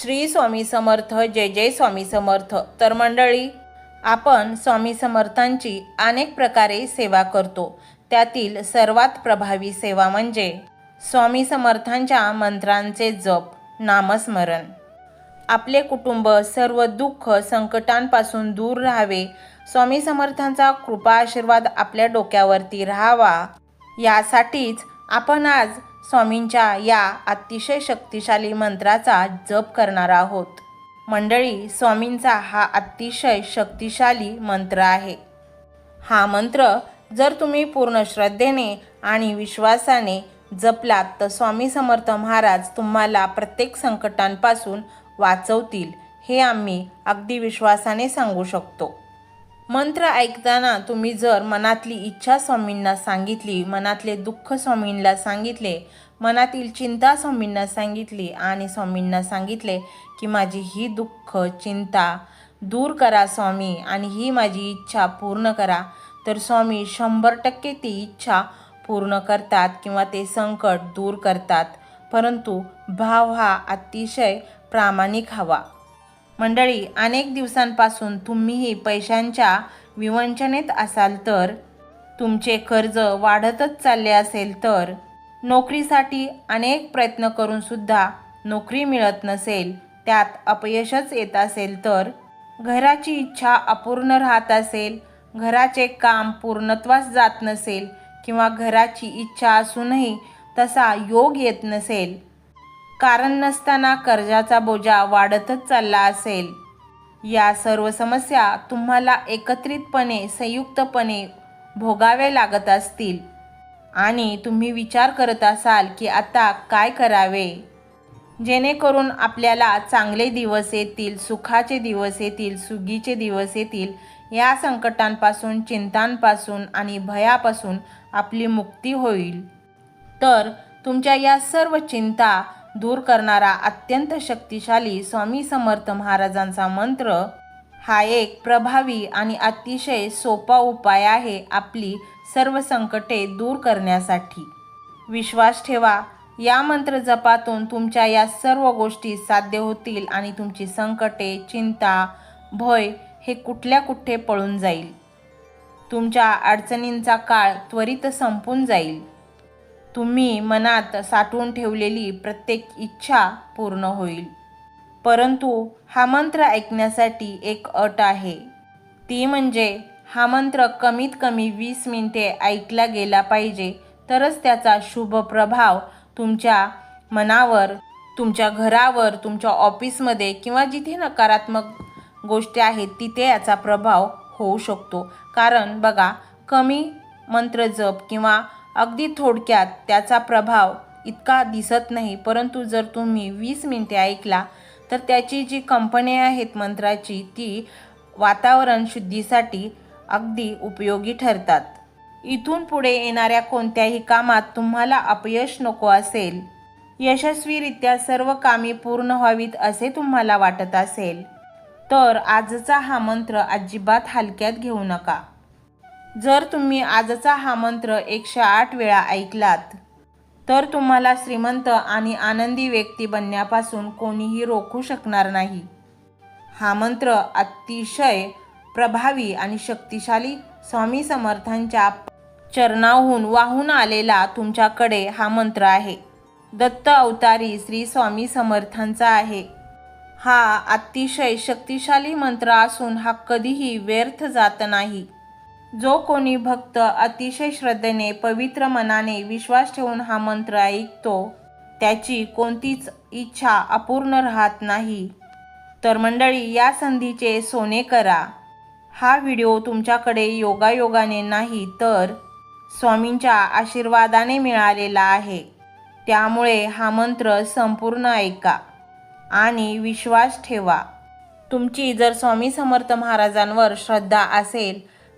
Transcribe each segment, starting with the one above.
श्री स्वामी समर्थ जय जय स्वामी समर्थ. तर मंडळी आपण स्वामी समर्थांची अनेक प्रकारे सेवा करतो. त्यातील सर्वात प्रभावी सेवा म्हणजे स्वामी समर्थांच्या मंत्रांचे जप नामस्मरण. आपले कुटुंब सर्व दुःख संकटांपासून दूर राहावे स्वामी समर्थांचा कृपा आशीर्वाद आपल्या डोक्यावरती राहावा. यासाठीच आपण आज स्वामींच्या या अतिशय शक्तिशाली मंत्राचा जप करणार आहोत. मंडळी स्वामींचा हा अतिशय शक्तिशाली मंत्र आहे. हा मंत्र जर तुम्ही पूर्ण श्रद्धेने आणि विश्वासाने जपलात तर स्वामी समर्थ महाराज तुम्हाला प्रत्येक संकटांपासून वाचवतील हे आम्ही अगदी विश्वासाने सांगू शकतो. मंत्र ऐकताना तुम्ही जर मनातली इच्छा स्वामींना सांगितली मनातले दुःख स्वामींना सांगितले मनातील चिंता स्वामींना सांगितली आणि स्वामींना सांगितले की माझी ही दुःख चिंता दूर करा स्वामी आणि ही माझी इच्छा पूर्ण करा तर स्वामी शंभर टक्के ती इच्छा पूर्ण करतात किंवा ते संकट दूर करतात. परंतु भाव हा अतिशय प्रामाणिक हवा. मंडळी अनेक दिवसांपासून तुम्हीही पैशांच्या विवंचनेत असाल तर तुमचे कर्ज वाढतच चालले असेल तर नोकरीसाठी अनेक प्रयत्न करूनसुद्धा नोकरी मिळत नसेल त्यात अपयशच येत असेल तर घराची इच्छा अपूर्ण राहत असेल घराचे काम पूर्णत्वास जात नसेल किंवा घराची इच्छा असूनही तसा योग येत नसेल कारण नसताना कर्जाचा बोजा वाढतच चालला असेल. या सर्व समस्या तुम्हाला एकत्रितपणे संयुक्तपणे भोगावे लागत असतील. आणि तुम्ही विचार करत असाल की आता काय करावे? जेणेकरून आपल्याला चांगले दिवस येतील सुखाचे दिवस येतील सुगीचे दिवस येतील या संकटांपासून चिंतांपासून आणि भयापासून आपली मुक्ती होईल. तर तुमच्या या सर्व चिंता दूर करणारा अत्यंत शक्तिशाली स्वामी समर्थ महाराजांचा मंत्र हा एक प्रभावी आणि अतिशय सोपा उपाय आहे आपली सर्व संकटे दूर करण्यासाठी. विश्वास ठेवा या मंत्र जपातून तुमच्या या सर्व गोष्टी साध्य होतील आणि तुमची संकटे चिंता भय हे कुठल्या कुठे पळून जाईल? तुमच्या अडचणींचा काळ त्वरित संपून जाईल. तुम्ही मनात साठवून ठेवलेली प्रत्येक इच्छा पूर्ण होईल. परंतु हा मंत्र ऐकण्यासाठी एक अट आहे. ती म्हणजे हा मंत्र कमीत कमी वीस मिनिटे ऐकला गेला पाहिजे तरच त्याचा शुभ प्रभाव तुमच्या मनावर तुमच्या घरावर तुमच्या ऑफिसमध्ये किंवा जिथे नकारात्मक गोष्टी आहेत तिथे याचा प्रभाव होऊ शकतो. कारण बघा कमी मंत्र जप किंवा अगदी थोडक्यात त्याचा प्रभाव इतका दिसत नाही परंतु जर तुम्ही वीस मिनिटे ऐकला तर त्याची जी कंपनी आहेत मंत्राची ती वातावरण शुद्धीसाठी अगदी उपयोगी ठरतात. इथून पुढे येणाऱ्या कोणत्याही कामात तुम्हाला अपयश नको असेल. यशस्वीरित्या सर्व कामे पूर्ण व्हावीत असे तुम्हाला वाटत असेल. तर आजचा हा मंत्र अजिबात हलक्यात घेऊ नका. जर तुम्ही आजचा हा मंत्र एकशे आठ वेळा ऐकलात तर तुम्हाला श्रीमंत आणि आनंदी व्यक्ती बनण्यापासून कोणीही रोखू शकणार नाही. हा मंत्र अतिशय प्रभावी आणि शक्तिशाली स्वामी समर्थांच्या चरणाहून वाहून आलेला तुमच्याकडे हा मंत्र आहे. दत्त अवतारी श्री स्वामी समर्थांचा आहे. हा अतिशय शक्तिशाली मंत्र असून हा कधीही व्यर्थ जात नाही. जो कोणी भक्त अतिशय श्रद्धेने पवित्र मनाने विश्वास ठेवून हा मंत्र ऐकतो त्याची कोणतीच इच्छा अपूर्ण राहत नाही. तर मंडळी या संधीचे सोने करा. हा व्हिडिओ तुमच्याकडे योगायोगाने नाही तर स्वामींच्या आशीर्वादाने मिळालेला आहे. त्यामुळे हा मंत्र संपूर्ण ऐका आणि विश्वास ठेवा. तुमची जर स्वामी समर्थ महाराजांवर श्रद्धा असेल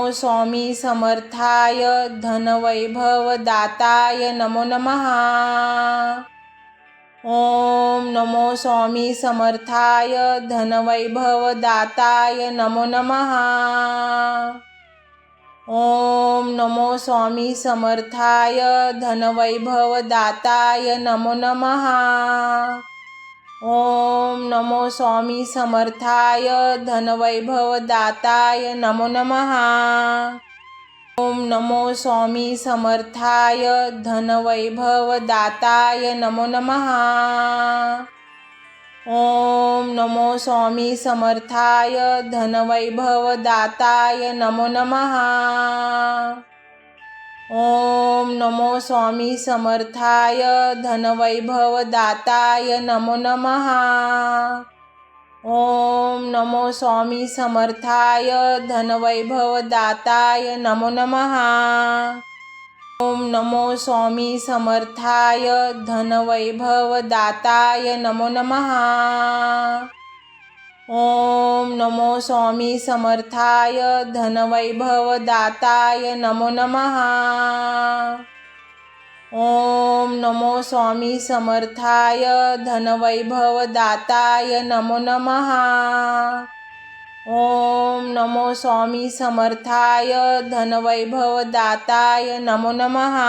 नमो स्वामी समर्थाय धनवैभव दाताय नमो नमः। ॐ नमो स्वामी समर्थाय धनवैभव दाताय नमो नमः। ॐ नमो स्वामी समर्थाय धनवैभव दाताय नमो नमः। ओम नमो स्वामी समर्थाय धनवैभव दाताय नमो नमः। ओम नमो स्वामी समर्थाय धनवैभव दाताय नमो नमः। ओम नमो स्वामी समर्थाय धनवैभव दाताय नमो नमः। ओम नमो स्वामी समर्थाय धनवैभव दाताय नमो नमः। ओम नमो स्वामी समर्थाय धनवैभव दाताय नमो नमः। ओम नमो स्वामी समर्थाय धनवैभव दाताय नमो नमः। ओम नमो स्वामी समर्थाय धनवैभव दाताय नमो नमः। ओम नमो स्वामी समर्थाय धनवैभव दाताय नमो नमः। ओम नमो स्वामी समर्थाय धनवैभव दाताय नमो नमः।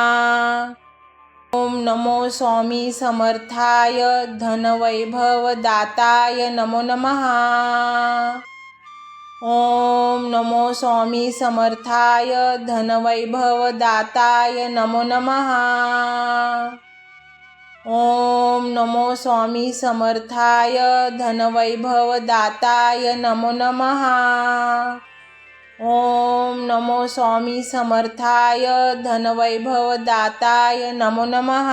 ओम नमो स्वामी समर्थाय धनवैभव दाताय नमो नमः। ओम नमो स्वामी समर्थाय धनवैभव दाताय नमो नमः। ओम नमो स्वामी समर्थाय धनवैभव दाताय नमो नमः। ओम नमो स्वामी समर्थाय धनवैभव दाताय नमो नमः।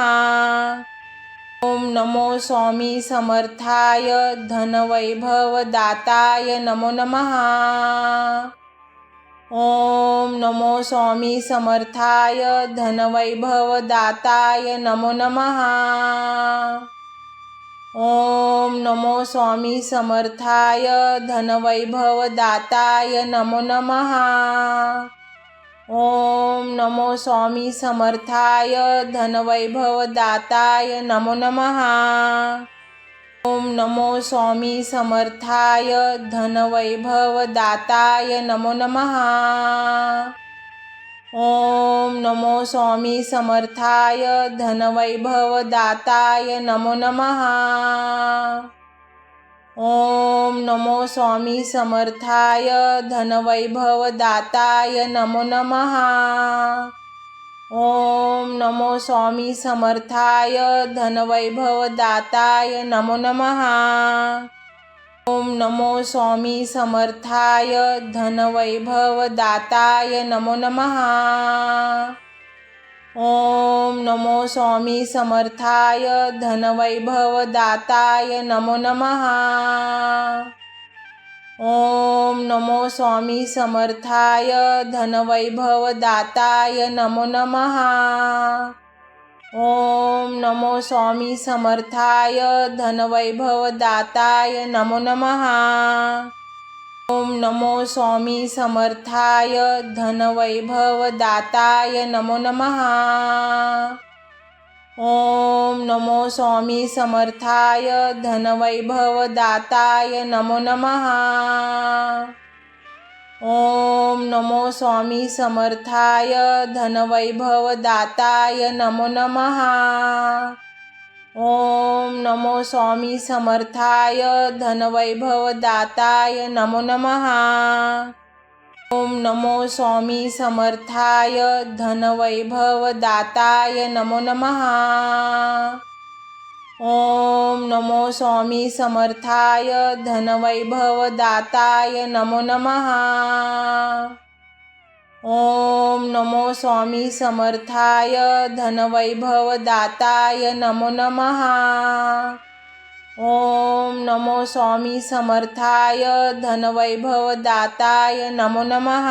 ओम नमो स्वामी समर्थाय धनवैभव दाताय नमो नमः। ओम नमो स्वामी समर्थाय धनवैभव दाताय नमो नमः। ओम नमो स्वामी समर्थाय धनवैभव दाताय नमो नमः। ओम नमो स्वामी समर्थाय धनवैभव दाताय नमो नमः। ओम नमो स्वामी समर्थाय धनवैभव दाताय नमो नमः। ओम नमो स्वामी समर्थाय धनवैभव दाताय नमो नमः। ओम नमो स्वामी समर्थाय धनवैभव दाताय नमो नमः। ओम नमो स्वामी समर्थाय धनवैभव दाताय नमो नमः। ओम नमो स्वामी समर्थाय धनवैभव दाताय नमो नमः। ओम नमो स्वामी समर्थाय धनवैभव दाताय नमो नमः। ओम नमो स्वामी समर्थाय धनवैभव दाताय नमो नमः। ओम नमो स्वामी समर्थाय धनवैभव दाताय नमो नमः। ओम नमो स्वामी समर्थाय धनवैभव दाताय नमो नमः। ओम नमो स्वामी समर्थाय धनवैभव दाताय नमो नमः। ओम नमो स्वामी समर्थाय धनवैभव दाताय नमो नमः। ओम नमो स्वामी समर्थाय धनवैभव दाताय नमो नमः। ओम नमो स्वामी समर्थाय धनवैभव दाताय नमो नमः। ओम नमो स्वामी समर्थाय धनवैभव दाताय नमो नमः। ओम नमो स्वामी समर्थाय धनवैभव दाताय नमो नमः। ओम नमो स्वामी समर्थाय धनवैभव दाताय नमो नमः।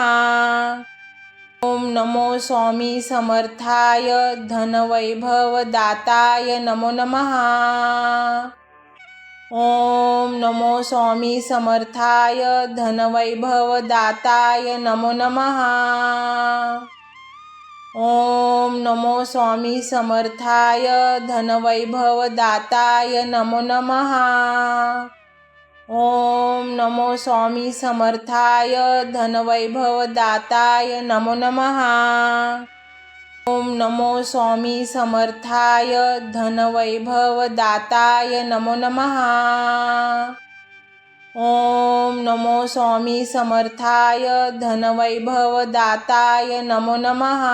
ओम नमो स्वामी समर्थाय धनवैभव दाताय नमो नमः। ओम नमो स्वामी समर्थाय धनवैभव दाताय नमो नमः। ओम नमो स्वामी समर्थाय धनवैभव दाताय नमो नमः। ओम नमो स्वामी समर्थाय धनवैभव दाताय नमो नमः। ओम नमो स्वामी समर्थाय धनवैभव दाताय नमो नमः। ओम नमो स्वामी समर्थाय धनवैभव दाताय नमो नमः।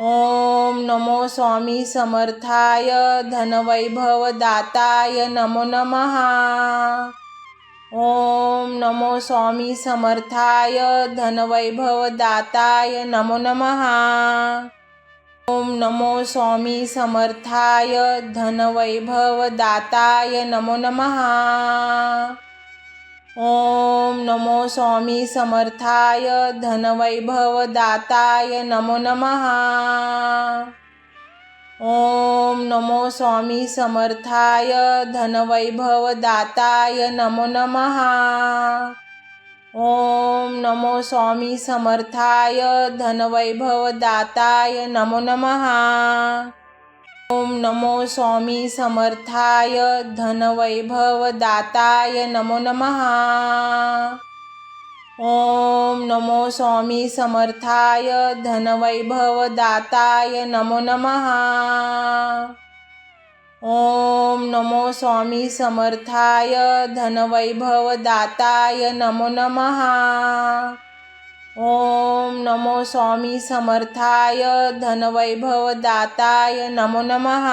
ओम नमो स्वामी समर्थाय धनवैभव दाताय नमो नमः। ओम नमो स्वामी समर्थाय धनवैभव दाताय नमो नमः। ओम नमो स्वामी समर्थाय धनवैभव दाताय नमो नमः। ओम नमो स्वामी समर्थाय धनवैभव दाताय नमो नमः। ओम नमो स्वामी समर्थाय धनवैभव दाताय नमो नमः। ओम नमो स्वामी समर्थाय धनवैभव दाताय नमो नमः। नमो स्वामी समर्थाय धनवैभव दाताय नमो नमः। ॐ नमो स्वामी समर्थाय धनवैभव दाताय नमो नमः। ॐ नमो स्वामी समर्थाय धनवैभव दाताय नमो नमः। ओम नमो स्वामी समर्थाय धनवैभव दाताय नमो नमः।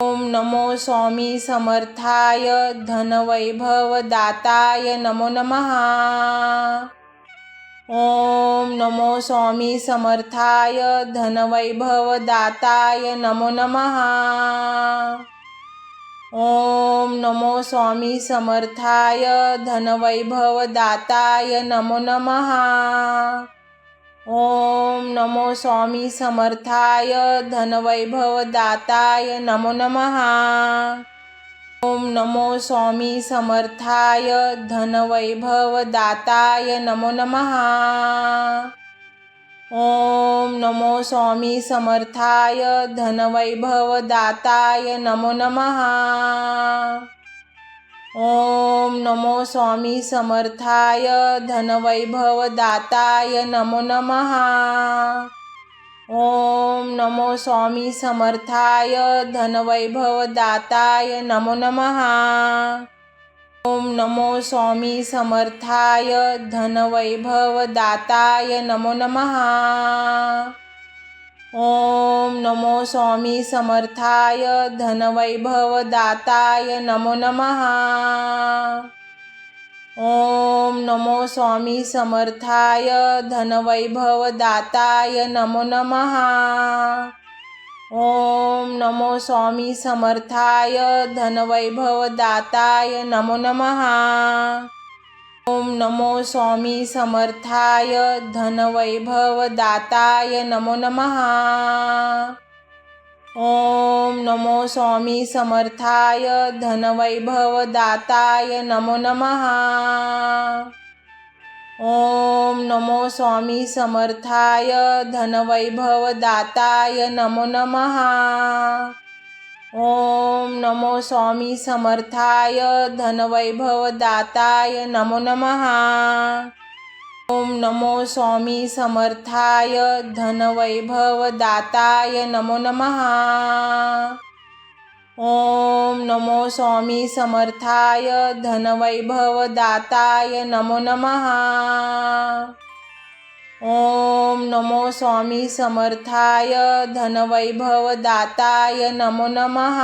ओम नमो स्वामी समर्थाय धनवैभव दाताय नमो नमः। ओम नमो स्वामी समर्थाय धनवैभव दाताय नमो नमः। ओम नमो स्वामी समर्थाय धनवैभव दाताय नमो नमः। ओम नमो स्वामी समर्थाय धनवैभव दाताय नमो नमः। ओम नमो स्वामी समर्थाय धनवैभव दाताय नमो नमः। ओम नमो स्वामी समर्थाय धनवैभव दाताय नमो नमः। ओम नमो स्वामी समर्थाय धनवैभव दाताय नमो नमः। ओम नमो स्वामी समर्थाय धनवैभव दाताय नमो नमः। ओम नमो स्वामी समर्थाय धनवैभव दाताय नमो नमः। ओम नमो स्वामी समर्थाय धनवैभव दाताय नमो नमः। ओम नमो स्वामी समर्थाय धनवैभव दाताय नमो नमः। ओम नमो स्वामी समर्थाय धनवैभव दाताय नमो नमः। ओम नमो स्वामी समर्थाय धनवैभव दाताय नमो नमः। ओम नमो स्वामी समर्थाय धनवैभव दाताय नमो नमः। ओम नमो स्वामी समर्थाय धनवैभव दाताय नमो नमः। ओम नमो स्वामी समर्थाय धनवैभव दाताय नमो नमः। ओम नमो स्वामी समर्थाय धनवैभव दाताय नमो नमः। ओम नमो स्वामी समर्थाय धनवैभव दाताय नमो नमः। ओम नमो स्वामी समर्थाय धनवैभव दाताय नमो नमः।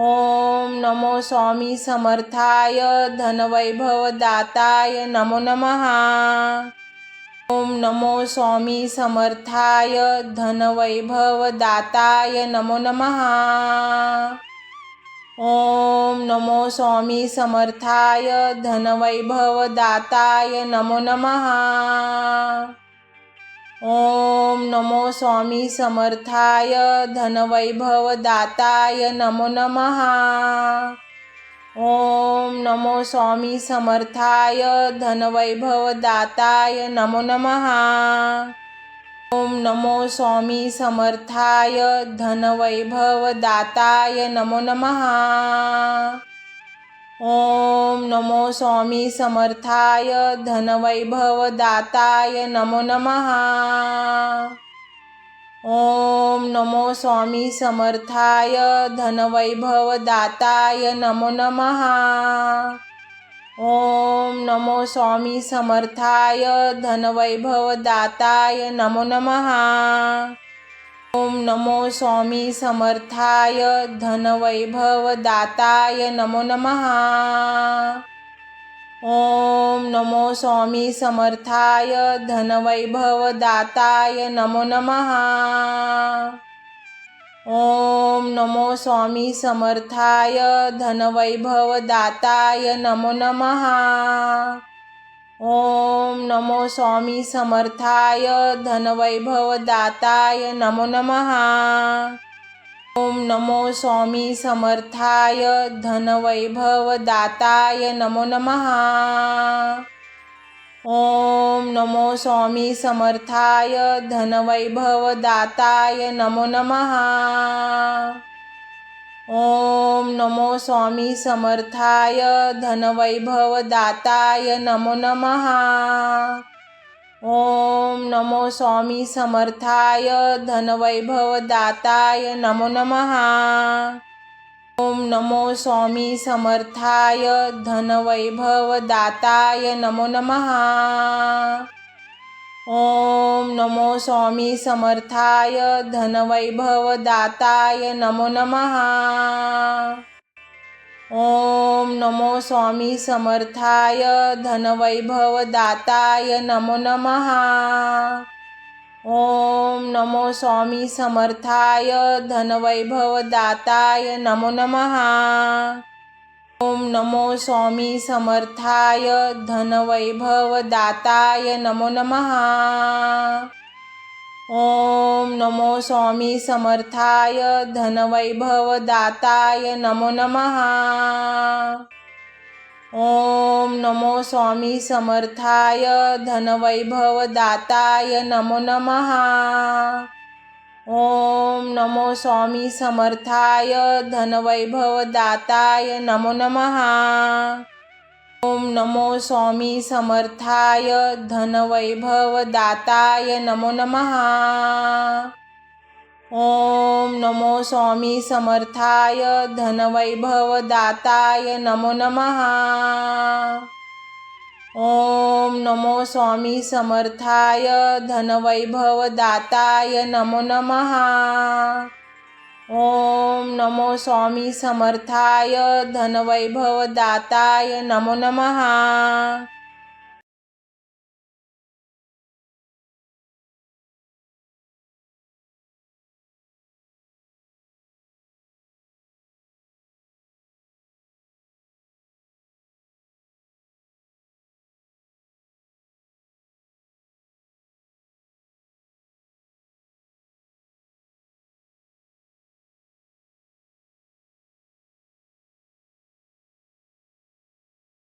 ओम नमो स्वामी समर्थाय धनवैभव दाताय नमो नमः। ओम नमो स्वामी समर्थाय धनवैभव दाताय नमो नमः। ओम नमो स्वामी समर्थाय धनवैभव दाताय नमो नमः। ओम नमो स्वामी समर्थाय धनवैभव दाताय नमो नमः। ओम नमो स्वामी समर्थाय धनवैभव दाताय नमो नमः। ओम नमो स्वामी समर्थाय धनवैभव दाताय नमो नमः। ओम नमो स्वामी समर्थाय धनवैभव दाताय नमो नमः। ओम नमो स्वामी समर्थाय धनवैभव दाताय नमो नमः। ओम नमो स्वामी समर्थाय धनवैभव दाताय नमो नमः। ओम नमो स्वामी समर्थाय धनवैभव दाताय नमो नमः। ओम नमो स्वामी समर्थाय धनवैभव दाताय नमो नमः। ओम नमो स्वामी समर्थाय धनवैभव दाताय नमो नमः। ओम नमो स्वामी समर्थाय धनवैभव दाताय नमो नमः। ओम नमो स्वामी समर्थाय धनवैभव दाताय नमो नमः। ओम नमो स्वामी समर्थाय धनवैभव दाताय नमो नमः। ओम नमो स्वामी समर्थाय धनवैभव दाताय नमो नमः। ओम नमो स्वामी समर्थाय धनवैभव दाताय नमो नमः। ओम नमो स्वामी समर्थाय धनवैभव दाताय नमो नमः। ओम नमो स्वामी समर्थाय धनवैभव दाताय नमो नमः। ओम नमो स्वामी समर्थाय धनवैभव दाताय नमो नमः। ओम नमो स्वामी समर्थाय धनवैभव दाताय नमो नमः। ओम नमो स्वामी समर्थाय धनवैभव दाताय नमो नमः। ओम नमो स्वामी समर्थाय धनवैभव दाताय नमो नमः। ओम नमो स्वामी समर्थाय धनवैभव दाताय नमो नमः। ओम नमो स्वामी समर्थाय धनवैभव दाताय नमो नमः। ओम नमो स्वामी समर्थाय धनवैभव दाताय नमो नमः। ओम नमो स्वामी समर्थाय धनवैभव दाताय नमो नमः। ओम नमो स्वामी समर्थाय धनवैभव दाताय नमो नमः। ओम नमो स्वामी समर्थाय धनवैभव दाताय नमो नमः.